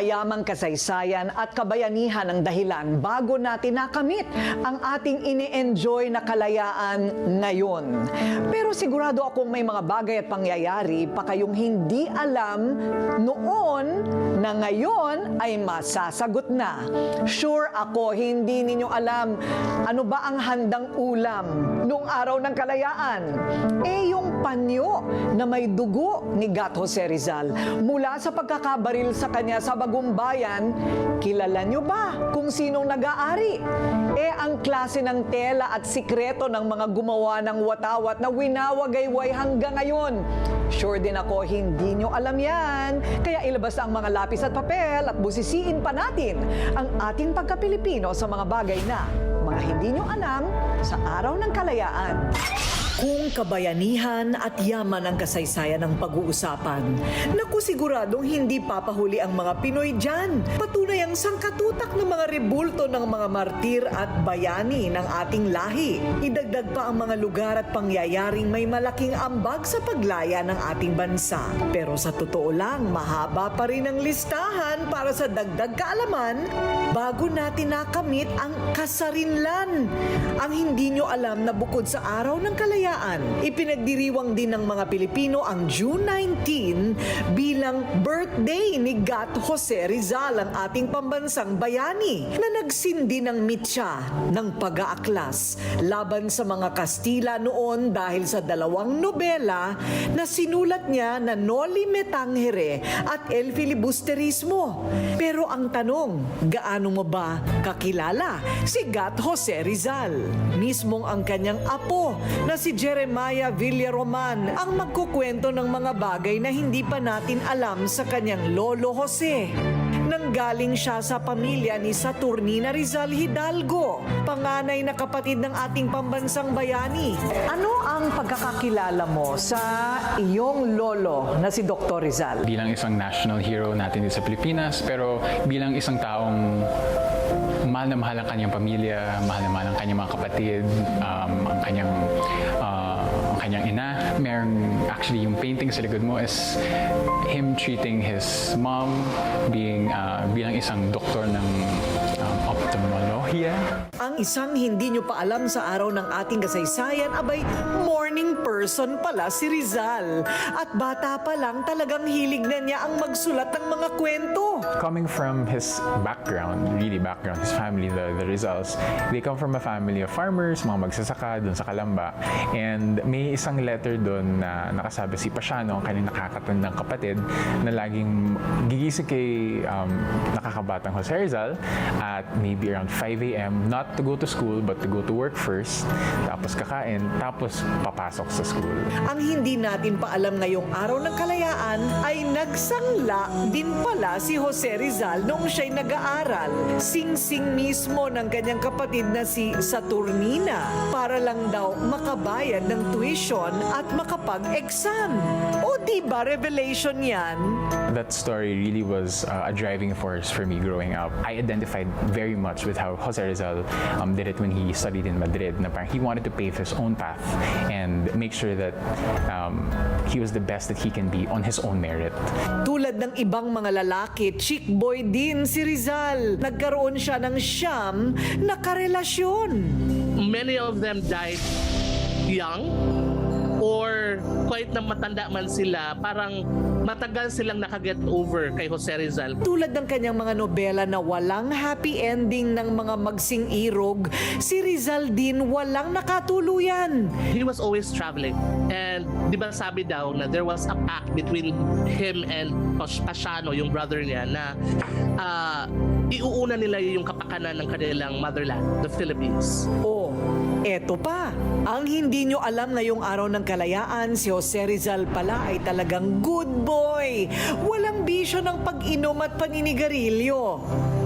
mayamang kasaysayan at kabayanihan ang dahilan bago natin nakamit ang ating ini-enjoy na kalayaan ngayon. Pero sigurado akong may mga bagay at pangyayari pa kayong hindi alam noon na ngayon ay masasagot na. Sure ako, hindi ninyo alam ano ba ang handang ulam noong araw ng kalayaan. Eh yung panyo na may dugo ni Gat Jose Rizal mula sa pagkakabaril sa kanya sa Bagong Bayan, kilala nyo ba kung sinong nag-aari? Eh ang klase ng tela at sikreto ng mga gumawa ng watawat na winawagayway hanggang ngayon. Sure din ako, hindi nyo alam yan. Kaya ilabas ang mga lapis at papel at busisiin pa natin ang ating pagka-Pilipino sa mga bagay na mga hindi nyo alam sa araw ng kalayaan. Kung kabayanihan at yaman ang kasaysayan ng pag-uusapan, naku siguradong hindi papahuli ang mga Pinoy dyan. Patunay ang sangkatutak ng mga rebulto ng mga martir at bayani ng ating lahi. Idagdag pa ang mga lugar at pangyayaring may malaking ambag sa paglaya ng ating bansa. Pero sa totoo lang, mahaba pa rin ang listahan para sa dagdag kaalaman bago natin nakamit ang kasarinlan. Ang hindi nyo alam na bukod sa araw ng kalayaan, ipinagdiriwang din ng mga Pilipino ang June 19 bilang birthday ni Gat Jose Rizal, ang ating pambansang bayani, na nagsindi ng mitya ng pag-aaklas laban sa mga Kastila noon dahil sa dalawang nobela na sinulat niya na Noli Me Tangere at El Filibusterismo. Pero ang tanong, gaano mo ba kakilala si Gat Jose Rizal? Mismong ang kanyang apo na si Jeremiah Villaroman ang magkukwento ng mga bagay na hindi pa natin alam sa kanyang lolo Jose. Nanggaling siya sa pamilya ni Saturnina Rizal Hidalgo, panganay na kapatid ng ating pambansang bayani. Ano ang pagkakakilala mo sa iyong lolo na si Dr. Rizal? bilang isang national hero natin sa Pilipinas, pero bilang isang taong mahal na mahal ang kanyang pamilya, mahal na mahal ang kanyang mga kapatid, um, ang kanyang ang kanyang ina. Meron actually yung painting sa likod mo is him treating his mom being uh, bilang isang doktor ng um, ophthalmologia. Ang isang hindi nyo pa alam sa araw ng ating kasaysayan, abay, morning person pala si Rizal. At bata pa lang talagang hilig na niya ang magsulat ng mga kwento. Coming from his background, really background, his family, the, the Rizals, they come from a family of farmers, mga magsasaka doon sa Kalamba. And may isang letter doon na nakasabi si Pasiano, ang kanyang nakakatandang kapatid, na laging gigising kay um, nakakabatang Jose Rizal at maybe around 5 a.m. not to go to school but to go to work first, tapos kakain, tapos papasok sa school. Ang hindi natin pa alam ngayong araw ng kalayaan ay nagsangla din pala si Jose Rizal noong siya'y nag-aaral. Sing-sing mismo ng kanyang kapatid na si Saturnina para lang daw makabayad ng tuition at makapag-exam. O di ba revelation yan? That story really was uh, a driving force for me growing up. I identified very much with how Jose Rizal um, did it when he studied in Madrid. Na parang he wanted to pave his own path and make sure that um, he was the best that he can be on his own merit. Tulad ng ibang mga lalaki, chick boy din si Rizal. Nagkaroon siya ng siyam na karelasyon. many of them died young or quite na matanda man sila, parang matagal silang nakaget over kay Jose Rizal. Tulad ng kanyang mga nobela na walang happy ending ng mga magsing irog, si Rizal din walang nakatuluyan. He was always traveling. And di ba sabi daw na there was a pact between him and Pas- Pasiano, yung brother niya, na ah, iuuna nila yung kapakanan ng kanilang motherland, the Philippines. O, eto pa. Ang hindi nyo alam ngayong araw ng kalayaan, si Jose Rizal pala ay talagang good boy. Walang bisyo ng pag-inom at paninigarilyo.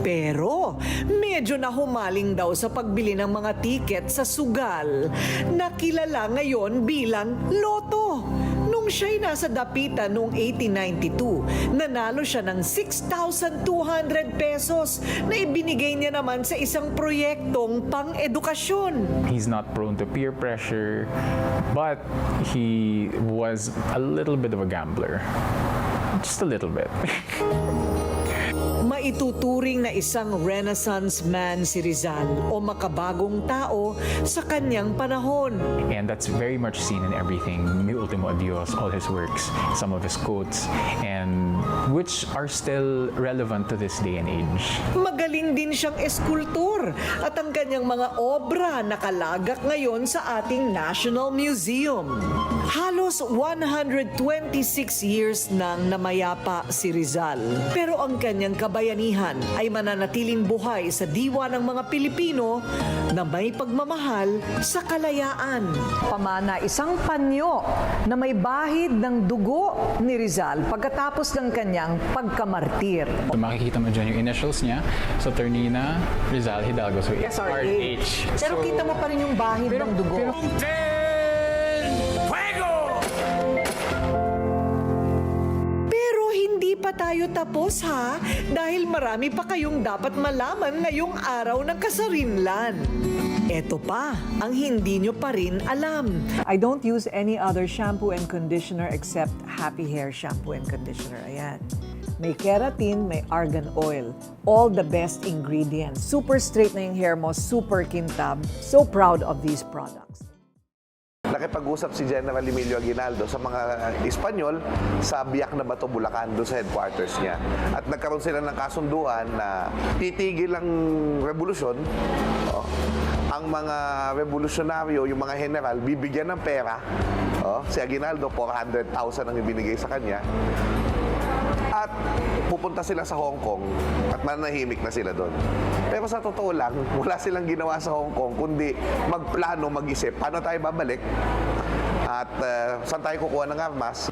Pero, medyo nahumaling daw sa pagbili ng mga tiket sa sugal na kilala ngayon bilang Loto. Nung siya'y nasa dapitan noong 1892, nanalo siya ng 6,200 pesos na ibinigay niya naman sa isang proyektong pang-edukasyon. He's not prone to peer pressure, but he was a little bit of a gambler. Just a little bit. Maituturing na isang renaissance man si Rizal o makabagong tao sa kanyang panahon. And that's very much seen in everything. Mi Ultimo Adios, all his works, some of his quotes, and which are still relevant to this day and age. Magaling din siyang eskultor at ang kanyang mga obra nakalagak ngayon sa ating National Museum. Halos 126 years nang namayapa si Rizal. Pero ang kanyang kabayanihan ay mananatiling buhay sa diwa ng mga Pilipino na may pagmamahal sa kalayaan. Pamana, isang panyo na may bahid ng dugo ni Rizal pagkatapos ng kanyang pagkamartir. So makikita mo dyan yung initials niya. So Ternina, Rizal, Hidalgo. So SRH. Pero kita mo pa rin yung bahid ng dugo. Pero tayo tapos ha dahil marami pa kayong dapat malaman ngayong araw ng kasarinlan. Eto pa ang hindi nyo pa rin alam. I don't use any other shampoo and conditioner except Happy Hair Shampoo and Conditioner. Ayan. May keratin, may argan oil. All the best ingredients. Super straight na yung hair mo, super kintab. So proud of these products. Nakipag-usap si General Emilio Aguinaldo sa mga Espanyol sa Biak na Bato, Bulacan, doon sa headquarters niya. At nagkaroon sila ng kasunduan na titigil ang revolusyon. Oh, ang mga revolusyonaryo, yung mga general, bibigyan ng pera. Oh, si Aguinaldo, 400,000 ang ibinigay sa kanya. At pupunta sila sa Hong Kong at manahimik na sila doon. Pero sa totoo lang, wala silang ginawa sa Hong Kong kundi magplano, mag-isip, paano tayo babalik at uh, saan tayo kukuha ng armas.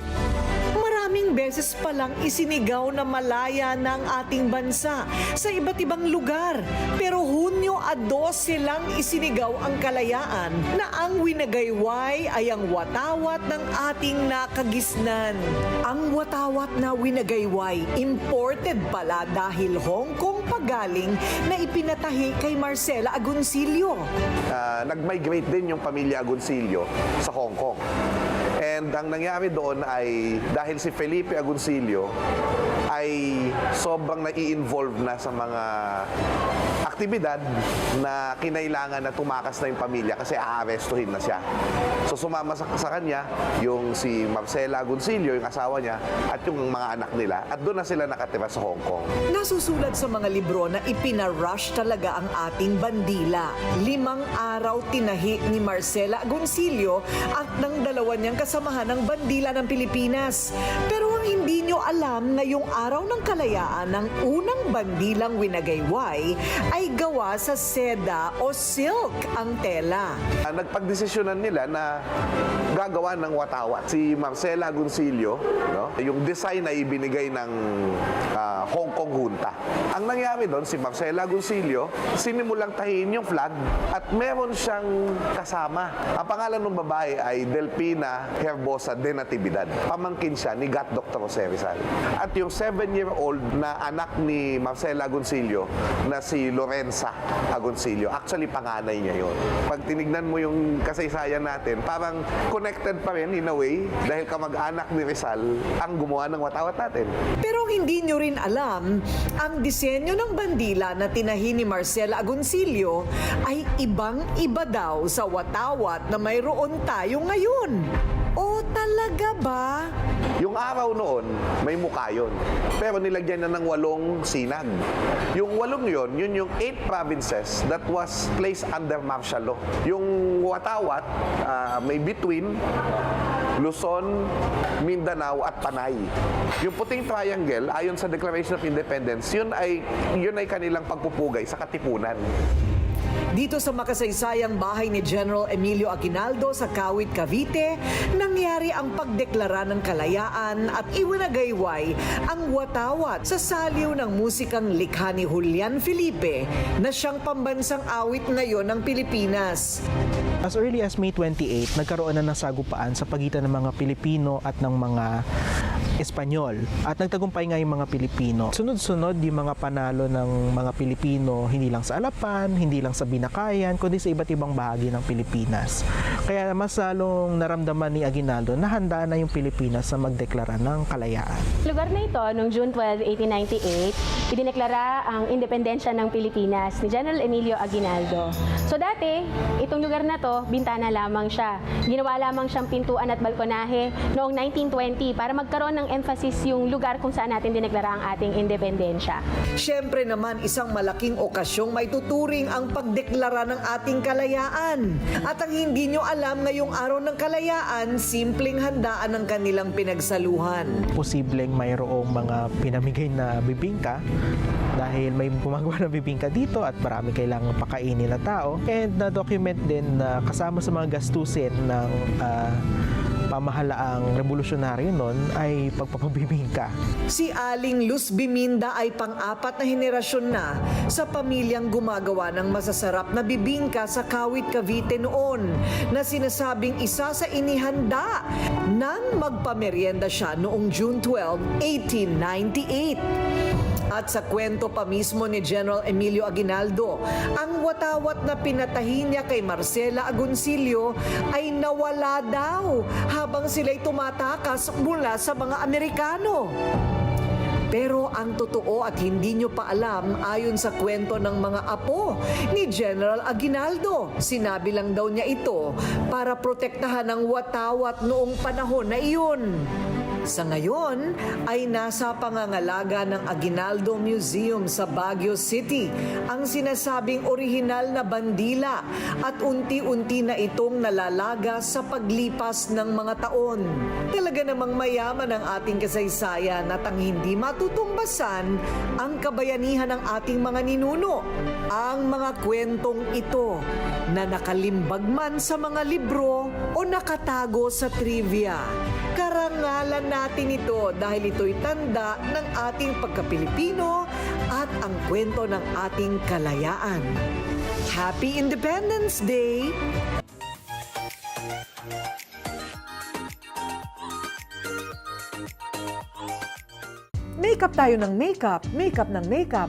Maraming beses palang isinigaw na malaya ng ating bansa sa iba't ibang lugar. Pero Hunyo a 12 lang isinigaw ang kalayaan na ang winagayway ay ang watawat ng ating nakagisnan. Ang watawat na winagayway imported pala dahil Hong Kong pagaling na ipinatahi kay Marcela Agoncillo. Uh, nag-migrate din yung pamilya Agoncillo sa Hong Kong. And ang nangyari doon ay dahil si Felipe Agoncillo ay sobrang nai-involve na sa mga aktibidad na kinailangan na tumakas na yung pamilya kasi aarestuhin na siya. So sumama sa, sa kanya yung si Marcela Agoncillo, yung asawa niya, at yung mga anak nila. At doon na sila nakatira sa Hong Kong. Nasusulat sa mga libro na ipinarush talaga ang ating bandila. Limang araw tinahi ni Marcela Agoncillo at ng dalawa niyang kasamahan ng bandila ng Pilipinas. Pero ang hindi nyo alam ngayong araw ng kalayaan ng unang bandilang winagayway ay gawa sa seda o silk ang tela. Uh, nagpagdesisyonan nila na gagawa ng watawat. Si Marcela Agoncillo, no? yung design na ibinigay ng ah, Hong Kong Junta. Ang nangyari doon, si Marcela Agoncillo, sinimulang tahiin yung flag at meron siyang kasama. Ang pangalan ng babae ay Delpina Herbosa de Natividad. Pamangkin siya ni Gat Dr. Jose Rizal. At yung seven-year-old na anak ni Marcela Agoncillo na si Lorenza Agoncillo, actually panganay niya yon. Pag tinignan mo yung kasaysayan natin, parang connected pa rin in a way dahil kamag-anak ni Rizal ang gumawa ng watawat natin. Pero hindi nyo rin alam, ang disenyo ng bandila na tinahi ni Marcela Agoncillo ay ibang-iba daw sa watawat na mayroon tayo ngayon. O talaga ba? Yung araw noon, may mukha yun. Pero nilagyan na ng walong sinag. Yung walong yon, yun yung eight provinces that was placed under martial law. Yung Watawat, ah, may between Luzon, Mindanao at Panay. Yung puting triangle, ayon sa Declaration of Independence, yun ay, yun ay kanilang pagpupugay sa Katipunan. Dito sa makasaysayang bahay ni General Emilio Aguinaldo sa Kawit, Cavite, nangyari ang pagdeklara ng kalayaan at iwinagayway ang watawat sa saliw ng musikang likha ni Julian Felipe na siyang pambansang awit ngayon ng Pilipinas. As early as May 28, nagkaroon na ng sagupaan sa pagitan ng mga Pilipino at ng mga Espanyol at nagtagumpay nga yung mga Pilipino. Sunod-sunod yung mga panalo ng mga Pilipino hindi lang sa Alapan, hindi lang sa Binakayan, kundi sa iba't ibang bahagi ng Pilipinas. Kaya mas lalong naramdaman ni Aguinaldo na handa na yung Pilipinas sa magdeklara ng kalayaan. Lugar na ito, noong June 12, 1898, idineklara ang independensya ng Pilipinas ni General Emilio Aguinaldo. So dati, itong lugar na to, bintana lamang siya. Ginawa lamang siyang pintuan at balkonahe noong 1920 para magkaroon ng emphasis yung lugar kung saan natin dineklara ang ating independensya. Siyempre naman, isang malaking okasyong may tuturing ang pagdeklara ng ating kalayaan. At ang hindi nyo alam ngayong araw ng kalayaan, simpleng handaan ng kanilang pinagsaluhan. posibleng mayroong mga pinamigay na bibingka dahil may gumagawa ng bibingka dito at marami kailangang pakainin na tao and na-document din na kasama sa mga gastusin ng ah, pamahalaang revolusyonaryo noon ay pagpapabibingka. Si Aling Luz Biminda ay pang-apat na henerasyon na sa pamilyang gumagawa ng masasarap na bibingka sa Kawit, Cavite noon na sinasabing isa sa inihanda nang magpamerienda siya noong June 12, 1898. At sa kwento pa mismo ni General Emilio Aguinaldo, ang watawat na pinatahi niya kay Marcela Agoncillo ay nawala daw habang sila'y tumatakas mula sa mga Amerikano. Pero ang totoo at hindi nyo pa alam ayon sa kwento ng mga apo ni General Aguinaldo. Sinabi lang daw niya ito para protektahan ang watawat noong panahon na iyon. Sa ngayon ay nasa pangangalaga ng Aguinaldo Museum sa Baguio City ang sinasabing orihinal na bandila at unti-unti na itong nalalaga sa paglipas ng mga taon. Talaga namang mayaman ang ating kasaysayan at ang hindi matutumbasan ang kabayanihan ng ating mga ninuno. Ang mga kwentong ito na nakalimbag man sa mga libro o nakatago sa trivia. Karangalan natin ito dahil ito'y tanda ng ating pagka-Pilipino at ang kwento ng ating kalayaan. Happy Independence Day! Makeup tayo ng makeup, makeup ng makeup.